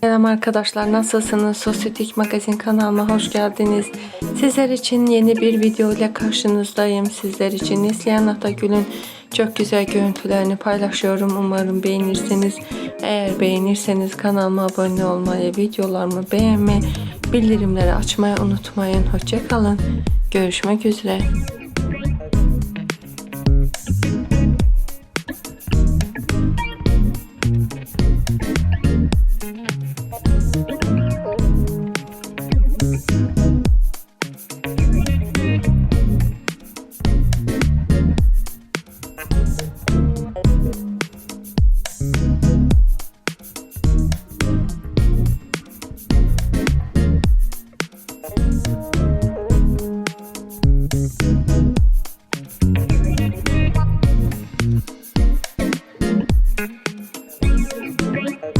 Selam arkadaşlar nasılsınız? Sosyetik Magazin kanalıma hoş geldiniz. Sizler için yeni bir video ile karşınızdayım. Sizler için Neslihan Atagül'ün çok güzel görüntülerini paylaşıyorum. Umarım beğenirsiniz. Eğer beğenirseniz kanalıma abone olmayı, videolarımı beğenmeyi, bildirimleri açmayı unutmayın. Hoşçakalın. Görüşmek üzere. Bye.